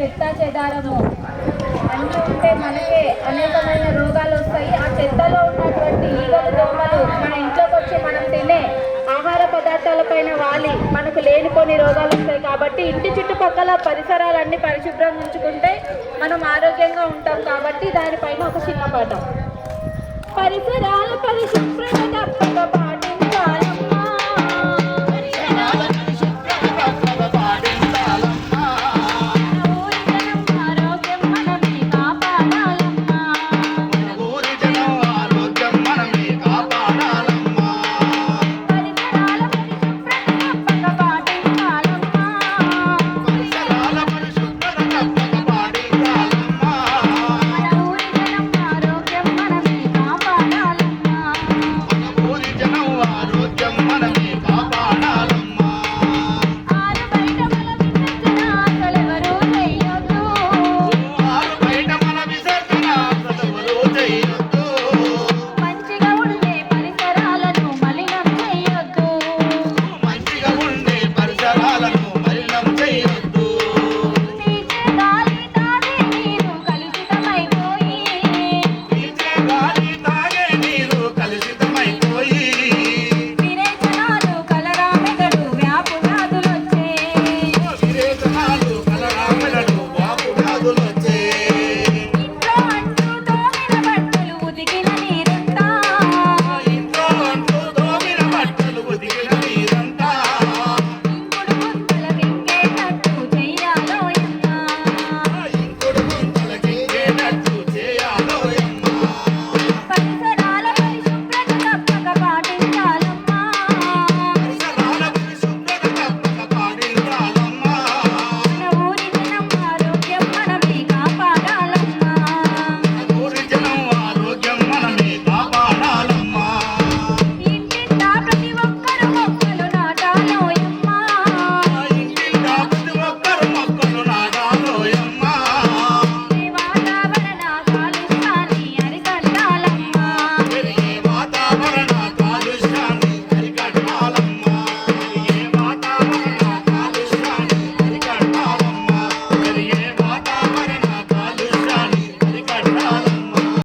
చెత్త చెదారము. అన్నీ ఉంటే మనకే అనేకమైన రోగాలు వస్తాయి. ఆ చెత్తలో ఉన్నటువంటి ఈగలు దోమలు మన ఇంట్లోకి వచ్చి మనం తినే ఆహార పదార్థాలపైన వాలి. మనకు లేనిపోని రోగాలు వస్తాయి కాబట్టి ఇంటి చుట్టుపక్కల పరిసరాలన్నీ పరిశుభ్రంగా ఉంచుకుంటే మనం ఆరోగ్యంగా ఉంటాం కాబట్టి దానిపైన ఒక చిన్న పాఠం. పరిసరాల పరిశుభ్రత తప్పక